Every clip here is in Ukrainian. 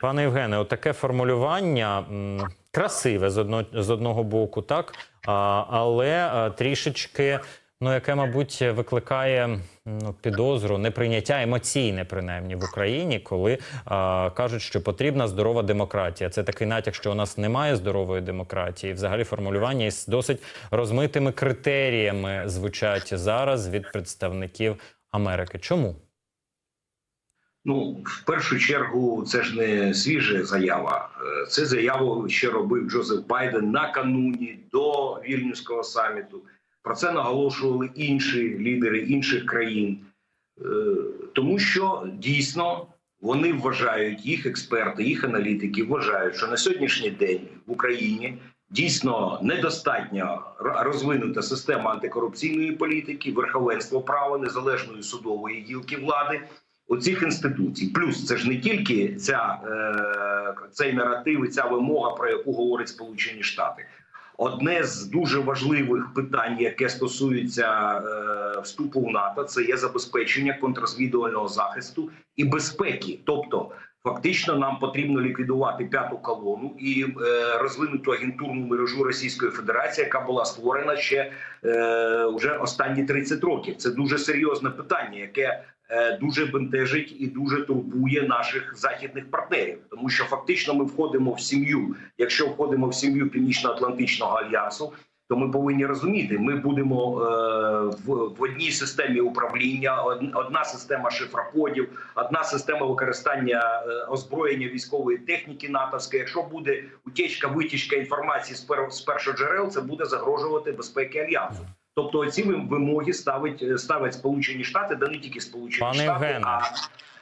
Пане Євгене, таке формулювання красиве з одно, з одного боку, так але а, трішечки, ну яке, мабуть, викликає ну, підозру, неприйняття емоційне, принаймні в Україні, коли а, кажуть, що потрібна здорова демократія. Це такий натяк, що у нас немає здорової демократії. Взагалі формулювання із досить розмитими критеріями звучать зараз від представників Америки. Чому? Ну, в першу чергу, це ж не свіжа заява. Е, Це заяву ще робив Джозеф Байден накануні до вільнюського саміту. Про це наголошували інші лідери інших країн, Е, тому що дійсно вони вважають, їх експерти, їх аналітики вважають, що на сьогоднішній день в Україні дійсно недостатньо розвинута система антикорупційної політики, верховенство права, незалежної судової гілки влади оцих інституцій. Плюс це ж не тільки ця, е, цей наратив і ця вимога, про яку говорять Сполучені Штати. Одне з дуже важливих питань, яке стосується е, вступу в НАТО, це є забезпечення контррозвідувального захисту і безпеки. Тобто, фактично, нам потрібно ліквідувати п'яту колону і е, розвинуту агентурну мережу Російської Федерації, яка була створена ще е, вже останні 30 років. Це дуже серйозне питання, яке дуже бентежить і дуже турбує наших західних партнерів, тому що фактично ми входимо в сім'ю. Якщо входимо в сім'ю Північно-Атлантичного альянсу, то ми повинні розуміти, ми будемо е, в, одній системі управління, одна система шифрокодів, одна система використання е, озброєння військової техніки натовської. Якщо буде утічка, витічка інформації з, пер, з першоджерел, це буде загрожувати безпеки альянсу. Тобто ці вимоги ставить ставить Сполучені Штати, да не тільки Сполучені Пане Штати, Євгене, а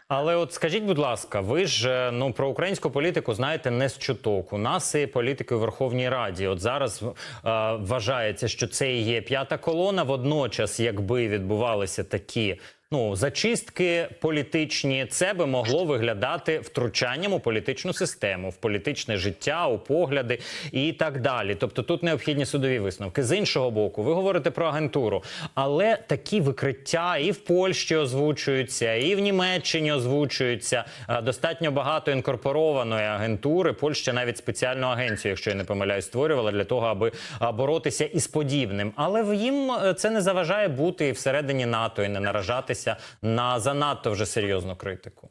Але от скажіть, будь ласка, ви ж е, ну про українську політику знаєте не з чуток. У нас і політики у Верховній Раді. От зараз е, вважається, що це і є п'ята колона. Водночас, якби відбувалися такі. Ну, зачистки політичні, це би могло виглядати втручанням у політичну систему, в політичне життя, у погляди і так далі. Тобто тут необхідні судові висновки. З іншого боку, ви говорите про агентуру, але такі викриття і в Польщі озвучуються, і в Німеччині озвучуються. Достатньо багато інкорпорованої агентури. Польща навіть спеціальну агенцію, якщо я не помиляюсь, створювала для того, аби боротися із подібним. Але їм е, це не заважає бути і всередині НАТО і не наражатися на занадто вже серйозну критику.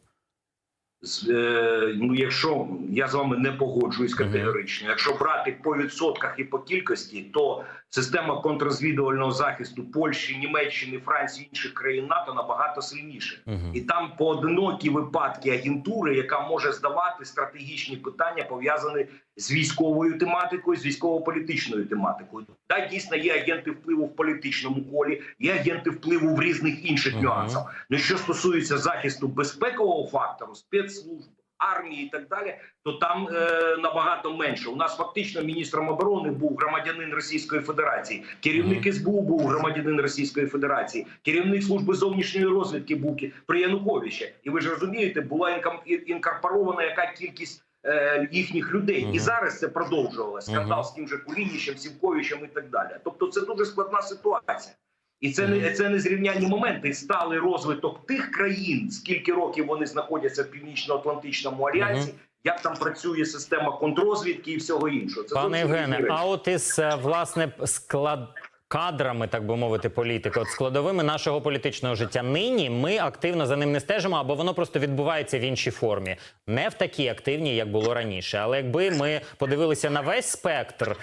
Е, ну, якщо я з вами не погоджуюсь категорично, якщо брати по відсотках і по кількості, то система контррозвідувального захисту Польщі, Німеччини, Франції інших країн НАТО набагато сильніше, Мгм. і там поодинокі випадки агентури, яка може здавати стратегічні питання, пов'язані з військовою тематикою, з військово-політичною тематикою. Так, дійсно є агенти впливу в політичному колі, є агенти впливу в різних інших Мгм. нюансах. Ну що стосується захисту безпекового фактору, спецслужб, армії і так далі, то там е, набагато менше. У нас фактично міністром оборони був громадянин Російської Федерації, керівник СБУ був громадянин Російської Федерації, керівник служби зовнішньої розвідки був при Януковичі. І ви ж розумієте, була інкорпорована яка кількість. е, Їхніх людей Мгм. і зараз це продовжувалося. Скандал Мгм. з тим же Кулінічем, Сівковичем і так далі. Тобто, це дуже складна ситуація. І це не це не зрівнянні моменти. Стали розвиток тих країн, скільки років вони знаходяться в північно-атлантичному альянсі, як там працює система контрозвідки і всього іншого. Це Пане Євгене, а от із е, власне склад. Кадрами, так би мовити, політики, от складовими нашого політичного життя нині ми активно за ним не стежимо, або воно просто відбувається в іншій формі, не в такій активній, як було раніше. Але якби ми подивилися на весь спектр,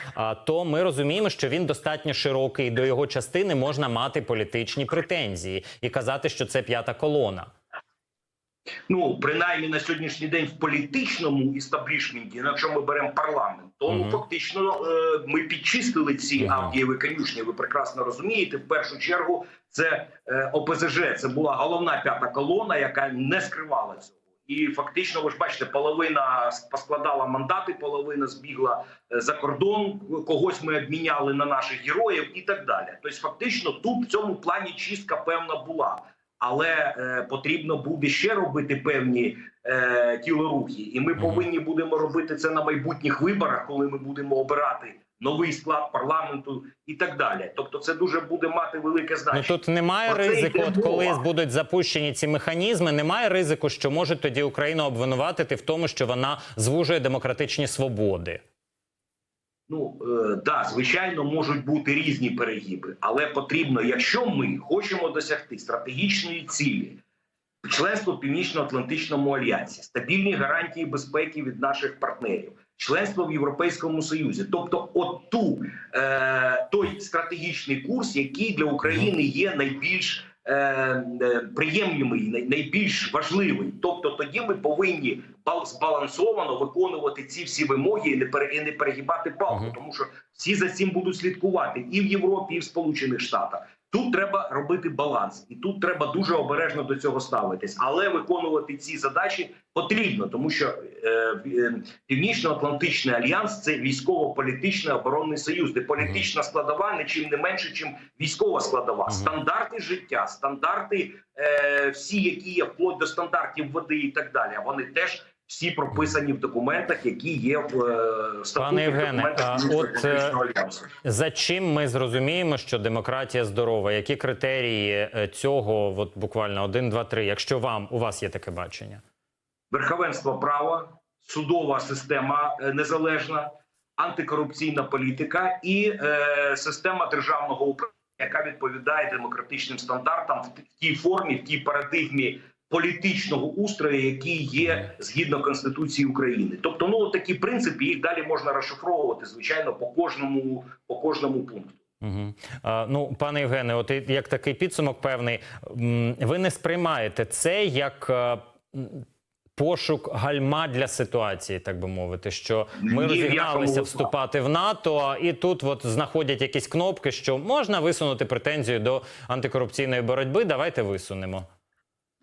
то ми розуміємо, що він достатньо широкий. До його частини можна мати політичні претензії і казати, що це п'ята колона. Ну принаймні на сьогоднішній день в політичному істаблішменті, якщо ми беремо парламент, то ну Мгм. фактично е, ми підчистили ці Мгм. Авдієві конюшні. Ви прекрасно розумієте. В першу чергу це е, ОПЗЖ. Це була головна п'ята колона, яка не скривала цього. І фактично, ви ж бачите, половина поскладала мандати, половина збігла е, за кордон. Когось ми обміняли на наших героїв і так далі. Тобто, фактично, тут в цьому плані чистка певна була. Але е, потрібно буде ще робити певні е, тілорухи, і ми повинні будемо робити це на майбутніх виборах, коли ми будемо обирати новий склад парламенту і так далі. Тобто, це дуже буде мати велике Ну тут немає Про ризику, от коли мова. будуть запущені ці механізми, немає ризику, що можуть тоді Україну обвинуватити в тому, що вона звужує демократичні свободи. Ну е, да, звичайно, можуть бути різні перегиби, але потрібно, якщо ми хочемо досягти стратегічної цілі, членство в Північно-Атлантичному альянсі, стабільні гарантії безпеки від наших партнерів, членство в Європейському Союзі, тобто от ту е, той стратегічний курс, який для України є найбільш приємний, най- найбільш важливий. Тобто, тоді ми повинні бал- збалансовано виконувати ці всі вимоги і не і не перегибати палку, тому що всі за цим будуть слідкувати і в Європі, і в Сполучених Штатах. Тут треба робити баланс, і тут треба дуже обережно до цього ставитись. Але виконувати ці задачі потрібно, тому що е, е, Північно-Атлантичний альянс це військово-політичний оборонний союз, де політична складова не чим не менше, чим військова складова. Стандарти життя, стандарти е, всі, які є вплоть до стандартів води і так далі. Вони теж всі прописані в документах, які є в е, статутних Євгене, а, от, За чим ми зрозуміємо, що демократія здорова? Які критерії е, цього? От буквально один, два, три. Якщо вам у вас є таке бачення, верховенство права, судова система е, незалежна, антикорупційна політика і е, система державного управління, яка відповідає демократичним стандартам в тій формі, в тій парадигмі політичного устрою, який є згідно конституції України. Тобто, ну такі принципи їх далі можна розшифровувати, звичайно, по кожному по кожному пункту. Угу. А, ну, пане Євгене, от як такий підсумок певний, ви не сприймаєте це як е, пошук гальма для ситуації, так би мовити, що ми Ні, розігналися вступати в НАТО, і тут от знаходять якісь кнопки, що можна висунути претензію до антикорупційної боротьби. Давайте висунемо.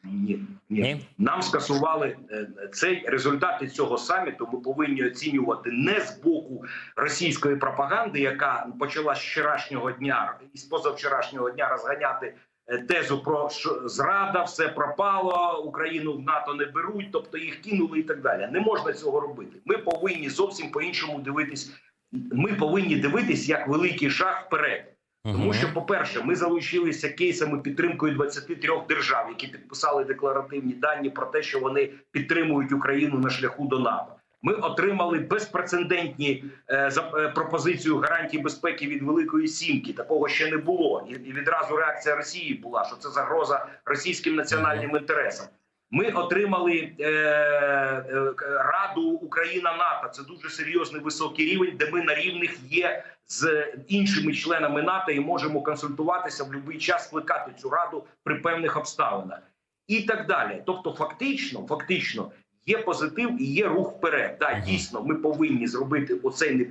Ні, ні. Ні? нам скасували е, цей результати цього саміту. Ми повинні оцінювати не з боку російської пропаганди, яка почала з вчорашнього дня і з позавчорашнього дня розганяти е, тезу про що зрада, все пропало, Україну в НАТО не беруть, тобто їх кинули і так далі. Не можна цього робити. Ми повинні зовсім по-іншому дивитись. Ми повинні дивитись як великий шаг вперед. Тому що, по-перше, ми залучилися кейсами підтримкою 23 держав, які підписали декларативні дані про те, що вони підтримують Україну на шляху до НАТО. Ми отримали безпрецедентні е, за е, пропозицію гарантій безпеки від Великої Сімки. Такого ще не було. І, і відразу реакція Росії була, що це загроза російським національним інтересам. Ми отримали е, е, Раду Україна НАТО. Це дуже серйозний високий рівень, де ми на рівних є з іншими членами НАТО і можемо консультуватися в будь-який час, скликати цю раду при певних обставинах і так далі. Тобто, фактично, фактично. Є позитив і є рух вперед. Так, дійсно, ми повинні зробити оцей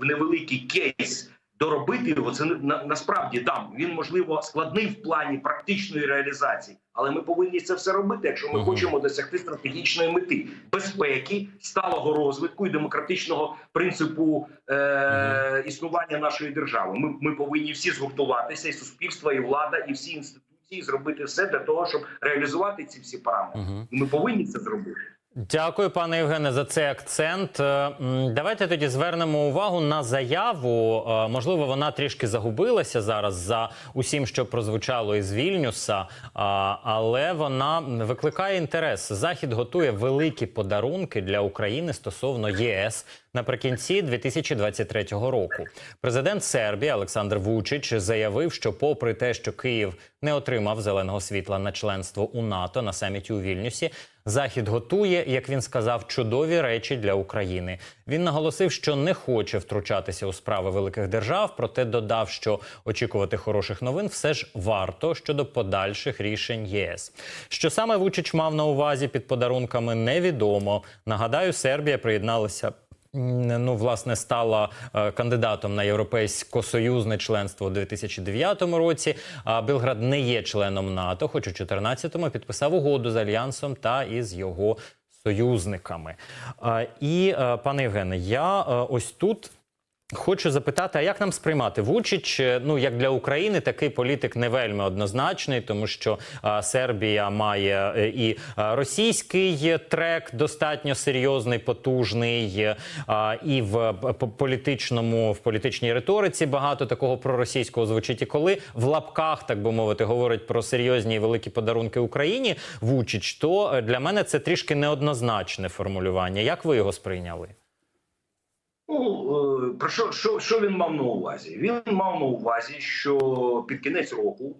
невеликий кейс, доробити його. Це на, насправді там він можливо складний в плані практичної реалізації, але ми повинні це все робити, якщо ми Мгм. хочемо досягти стратегічної мети безпеки, сталого розвитку і демократичного принципу е- існування нашої держави. Ми, ми повинні всі згуртуватися, і суспільство, і влада, і всі інституції зробити все для того, щоб реалізувати ці всі параметри. І Ми повинні це зробити. Дякую, пане Євгене, за цей акцент. Е, Давайте тоді звернемо увагу на заяву. Е, Можливо, вона трішки загубилася зараз за усім, що прозвучало із Вільнюса, але вона викликає інтерес. Захід готує великі подарунки для України стосовно ЄС наприкінці 2023 року. Президент Сербії Олександр Вучич заявив, що, попри те, що Київ не отримав зеленого світла на членство у НАТО на саміті у Вільнюсі, Захід готує, як він сказав, чудові речі для України. Він наголосив, що не хоче втручатися у справи великих держав, проте додав, що очікувати хороших новин все ж варто щодо подальших рішень ЄС. Що саме Вучич мав на увазі під подарунками, невідомо. Нагадаю, Сербія приєдналася. Ну, власне, стала е, кандидатом на європейсько-союзне членство у 2009 році. А Білград не є членом НАТО, хоч у 2014-му підписав угоду з альянсом та із його союзниками. І, е, пане Євгене, я е, ось тут Хочу запитати, а як нам сприймати Вучич? Ну як для України такий політик не вельми однозначний, тому що а, Сербія має е, і російський трек достатньо серйозний, потужний, е, а, і в політичному в політичній риториці багато такого проросійського звучить. І коли в лапках, так би мовити, говорить про серйозні і великі подарунки Україні Вучич, то е, для мене це трішки неоднозначне формулювання. Як ви його сприйняли? Ну, про що, що, що він мав на увазі? Він мав на увазі, що під кінець року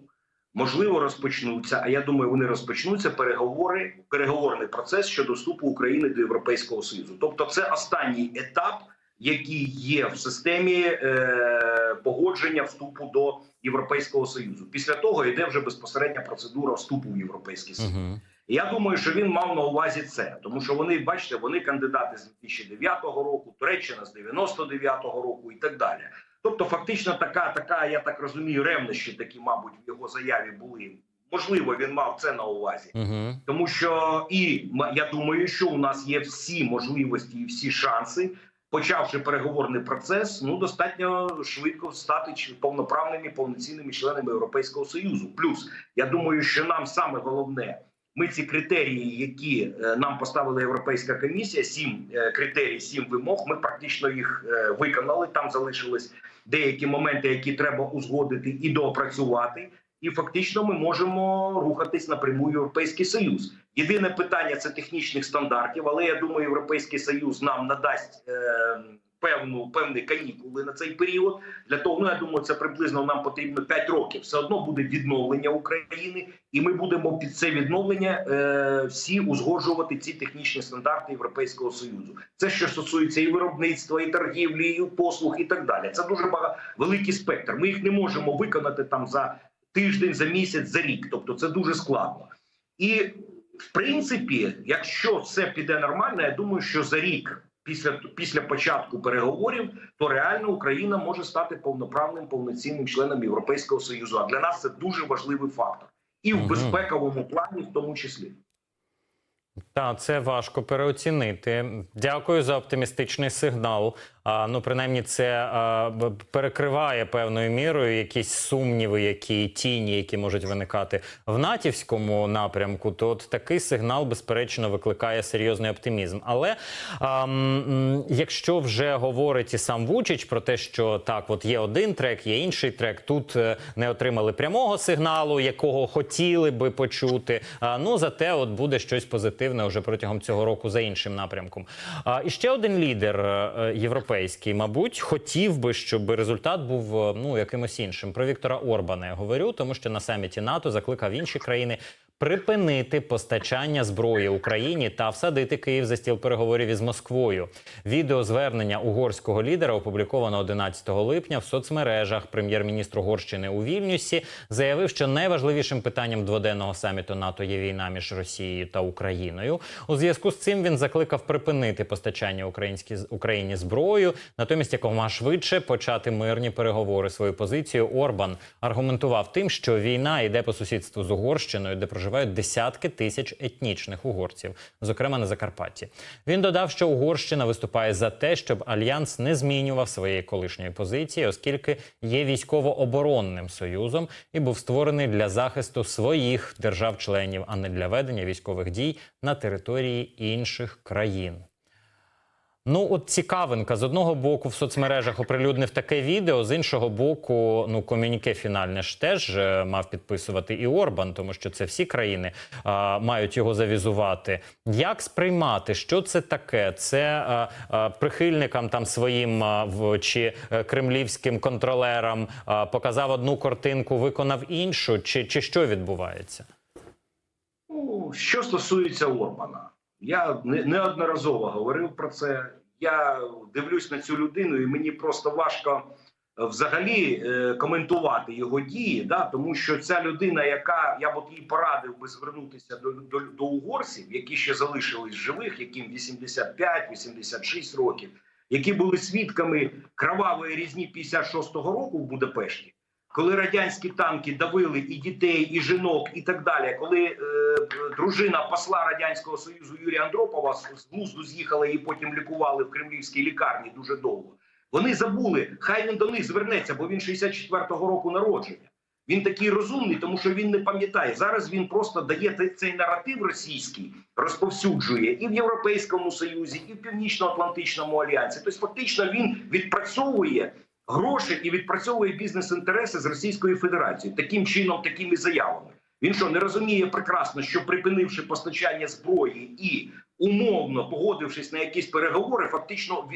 можливо розпочнуться, а я думаю, вони розпочнуться переговори, переговорний процес щодо вступу України до Європейського Союзу. Тобто, це останній етап, який є в системі е, погодження вступу до Європейського Союзу. Після того йде вже безпосередня процедура вступу в Європейський Союз. Я думаю, що він мав на увазі це, тому що вони, бачите, вони кандидати з 2009 року, Туреччина з 99-го року і так далі. Тобто, фактично, така, така, я так розумію, ревнощі такі, мабуть, в його заяві були. Можливо, він мав це на увазі, Угу. тому що і я думаю, що у нас є всі можливості і всі шанси, почавши переговорний процес, ну достатньо швидко стати повноправними повноцінними членами Європейського союзу. Плюс я думаю, що нам саме головне. Ми ці критерії, які е, нам поставила Європейська комісія, сім е, критерій, сім вимог. Ми практично їх е, виконали. Там залишились деякі моменти, які треба узгодити і доопрацювати. І фактично ми можемо рухатись напряму Європейський Союз. Єдине питання це технічних стандартів, але я думаю, Європейський Союз нам надасть певну певні канікули на цей період. Для того, ну я думаю, це приблизно нам потрібно 5 років. Все одно буде відновлення України, і ми будемо під це відновлення е, всі узгоджувати ці технічні стандарти Європейського союзу. Це що стосується і виробництва, і торгівлі, і послуг, і так далі. Це дуже багато великий спектр. Ми їх не можемо виконати там за тиждень, за місяць, за рік. Тобто, це дуже складно. І в принципі, якщо все піде нормально, я думаю, що за рік. Після після початку переговорів то реально Україна може стати повноправним повноцінним членом Європейського союзу. А для нас це дуже важливий фактор, і в безпековому плані, в тому числі. Так, це важко переоцінити. Дякую за оптимістичний сигнал. Ну, принаймні, це перекриває певною мірою якісь сумніви, які тіні, які можуть виникати в натівському напрямку. То от такий сигнал, безперечно, викликає серйозний оптимізм. Але а, м, якщо вже говорить і сам Вучич про те, що так, от є один трек, є інший трек. Тут е, не отримали прямого сигналу, якого хотіли би почути. А, ну зате от буде щось позитивне вже протягом цього року за іншим напрямком. А, і ще один лідер е, е, європейський, мабуть, хотів би, щоб результат був е, ну якимось іншим. Про Віктора Орбана я говорю, тому що на саміті НАТО закликав інші країни. Припинити постачання зброї Україні та всадити Київ за стіл переговорів із Москвою. Відеозвернення угорського лідера опубліковано 11 липня в соцмережах. Прем'єр-міністр Угорщини у Вільнюсі заявив, що найважливішим питанням дводенного саміту НАТО є війна між Росією та Україною. У зв'язку з цим він закликав припинити постачання українській Україні зброю, натомість якомога швидше почати мирні переговори. Свою позицію Орбан аргументував тим, що війна йде по сусідству з Угорщиною, де проживають десятки тисяч етнічних угорців, зокрема на Закарпатті. Він додав, що Угорщина виступає за те, щоб альянс не змінював своєї колишньої позиції, оскільки є військово-оборонним союзом і був створений для захисту своїх держав-членів, а не для ведення військових дій на території інших країн. Ну, от цікавинка з одного боку в соцмережах оприлюднив таке відео, з іншого боку, ну комюніке фінальне ж теж е, мав підписувати і Орбан, тому що це всі країни а, мають його завізувати. Як сприймати, що це таке? Це а, а, прихильникам там своїм а, в чи е, кремлівським контролерам а, показав одну картинку, виконав іншу, чи, чи що відбувається? Ну, що стосується Орбана, я не- неодноразово говорив про це. Я дивлюсь на цю людину, і мені просто важко е, взагалі е, коментувати його дії, да, тому що ця людина, яка я б от їй порадив би звернутися до, до, до угорців, які ще залишились живих, яким 85-86 років, які були свідками кровавої різні 56-го року в Будапешті коли радянські танки давили і дітей, і жінок, і так далі. Коли е, дружина посла радянського союзу Юрія Андропова з глузду з'їхала і потім лікували в кремлівській лікарні дуже довго. Вони забули, хай він до них звернеться, бо він 64-го року народження. Він такий розумний, тому що він не пам'ятає. Зараз він просто дає цей наратив російський, розповсюджує і в Європейському Союзі, і в Північно-Атлантичному альянсі. Тобто, фактично, він відпрацьовує гроші і відпрацьовує бізнес-інтереси з Російською Федерацією таким чином, такими заявами. Він що не розуміє прекрасно, що припинивши постачання зброї і умовно погодившись на якісь переговори, фактично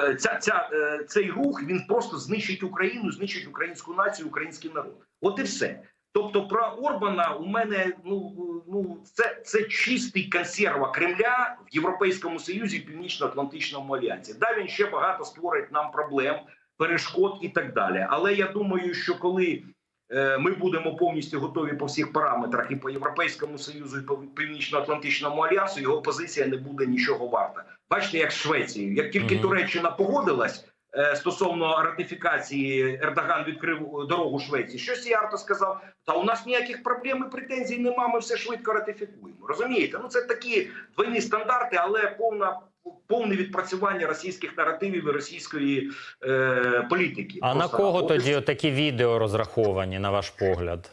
е, ця, ця, е, цей рух він просто знищить Україну, знищить українську націю, український народ. От і все. Тобто, про Орбана у мене ну ну це, це чистий консерва Кремля в Європейському Союзі, Північно-Атлантичному альянсі. Да, він ще багато створить нам проблем, перешкод і так далі. Але я думаю, що коли е, ми будемо повністю готові по всіх параметрах і по Європейському Союзу, і по Північно-Атлантичному альянсу, його позиція не буде нічого варта. Бачите, як з Швецією. Як тільки Мгм. Туреччина погодилась е, стосовно ратифікації, Ердоган відкрив дорогу Швеції. Що Сіарто сказав? Та у нас ніяких проблем і претензій нема. Ми все швидко ратифікуємо. Розумієте? Ну це такі двойні стандарти, але повна. Повне відпрацювання російських наративів і російської е, політики. А на кого от тоді такі відео розраховані, на ваш погляд?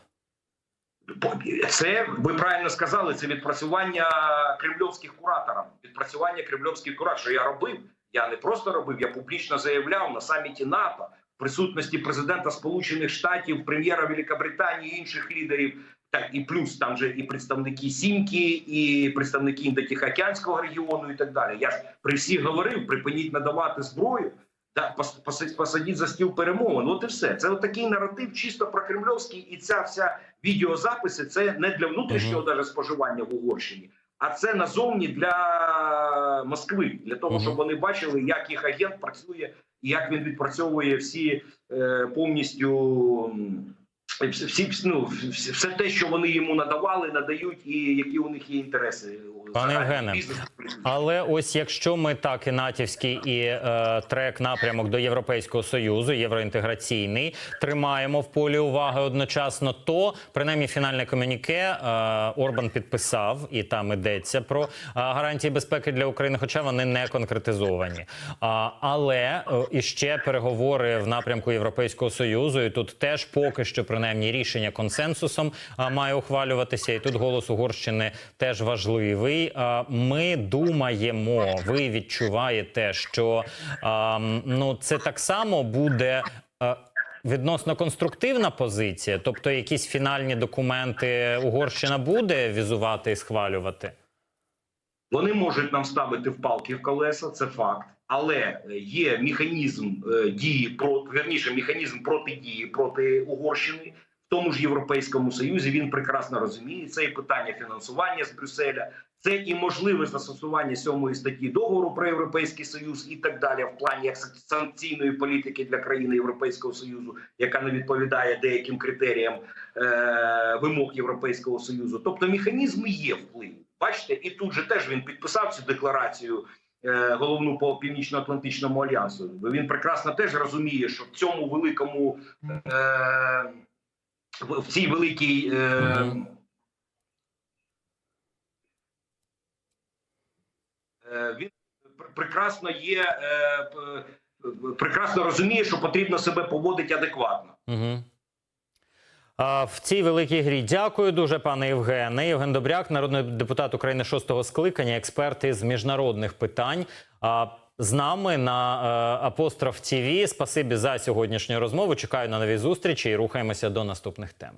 Це ви правильно сказали. Це відпрацювання кремльовських кураторів. Відпрацювання кремльовських кураторів. Що я робив? Я не просто робив, я публічно заявляв на саміті НАТО в присутності президента Сполучених Штатів, прем'єра Великобританії і інших лідерів. Так і плюс там же і представники Сімки, і представники Індотихоокеанського регіону, і так далі. Я ж при всіх говорив: припиніть надавати зброю. Да, пос- посадіть за стіл перемовин. От і все. Це от такий наратив, чисто прокремльовський, і ця вся відеозаписи це не для внутрішнього даже споживання в Угорщині, а це назовні для Москви, для того, щоб вони бачили, як їх агент працює і як він відпрацьовує всі е, повністю. Всі, ну, все те, що вони йому надавали, надають, і які у них є інтереси. Пане Євгене. Але ось якщо ми так і натівський і е, трек напрямок до Європейського союзу, євроінтеграційний, тримаємо в полі уваги одночасно, то принаймні фінальне комюніке е, Орбан підписав, і там йдеться про е, гарантії безпеки для України, хоча вони не конкретизовані. А, але е, іще переговори в напрямку Європейського союзу, і тут теж поки що принаймні рішення консенсусом а, має ухвалюватися. І тут голос Угорщини теж важливий. Ми думаємо, ви відчуваєте, що ну це так само буде. Відносно конструктивна позиція, тобто якісь фінальні документи Угорщина буде візувати і схвалювати. Вони можуть нам ставити в палки в колеса, це факт. Але е, є механізм е, дії проти верніше, механізм протидії проти Угорщини в тому ж Європейському Союзі. Він прекрасно розуміє це і питання фінансування з Брюсселя, це і можливе застосування сьомої статті договору про європейський союз і так далі, в плані як санкційної політики для країни Європейського союзу, яка не відповідає деяким критеріям е- вимог Європейського союзу. Тобто механізми є вплив. Бачите, і тут же теж він підписав цю декларацію е, головну по північно-атлантичному альянсу. Він прекрасно теж розуміє, що в цьому великому е, в цій великій е, він пр- прекрасно є, е, прекрасно розуміє, що потрібно себе поводити адекватно. Угу. В цій великій грі дякую дуже, пане Євгене. Євген Добряк, народний депутат України шостого скликання, експерт із міжнародних питань. А, з нами на е, Апостроф ТІВІ. Спасибі за сьогоднішню розмову. Чекаю на нові зустрічі і рухаємося до наступних тем.